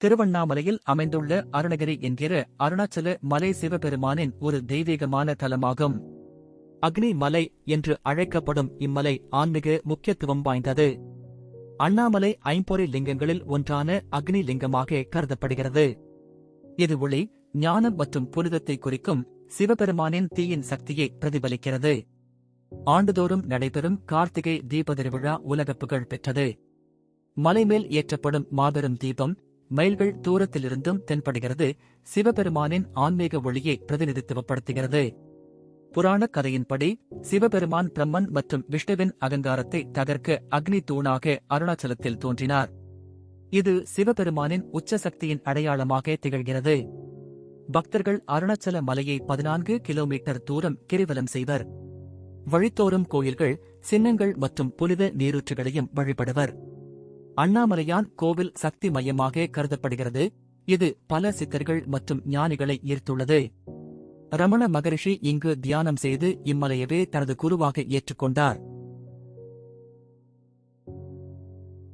திருவண்ணாமலையில் அமைந்துள்ள அருணகிரி என்கிற அருணாச்சல மலை சிவபெருமானின் ஒரு தெய்வீகமான தலமாகும். அக்னி மலை என்று அழைக்கப்படும் இம்மலை ஆன்மீக முக்கியத்துவம் வாய்ந்தது. அண்ணாமலை ஐம்பொறி லிங்கங்களில் ஒன்றான அக்னி லிங்கமாக கருதப்படுகிறது. இது ஒளி ஞானம் மற்றும் புனிதத்தை குறிக்கும் சிவபெருமானின் தீயின் சக்தியை பிரதிபலிக்கிறது. ஆண்டுதோறும் நடைபெறும் கார்த்திகை தீப திருவிழா உலக புகழ் பெற்றது. மலைமேல் ஏற்றப்படும் மாபெரும் தீபம் மைல்கள் தூரத்திலிருந்தும் தென்படுகிறது. சிவபெருமானின் ஆன்மீக ஒளியை பிரதிநிதித்துவப்படுத்துகிறது. புராணக் கதையின்படி சிவபெருமான் பிரம்மன் மற்றும் விஷ்ணுவின் அகங்காரத்தை தகர்க்க அக்னி தூணாக அருணாச்சலத்தில் தோன்றினார். இது சிவபெருமானின் உச்ச சக்தியின் அடையாளமாக திகழ்கிறது. பக்தர்கள் அருணாச்சல மலையை பதினான்கு கிலோமீட்டர் தூரம் கிரிவலம் செய்வர். வழித்தோறும் கோயில்கள் சின்னங்கள் மற்றும் புனித நீரூற்றுகளையும் வழிபடுவர். அண்ணாமலையான் கோவில் சக்தி மையமாக கருதப்படுகிறது. இது பல சித்தர்கள் மற்றும் ஞானிகளை ஈர்த்துள்ளது. ரமண மகரிஷி இங்கு தியானம் செய்து இம்மலையவே தனது குருவாக ஏற்றுக்கொண்டார்.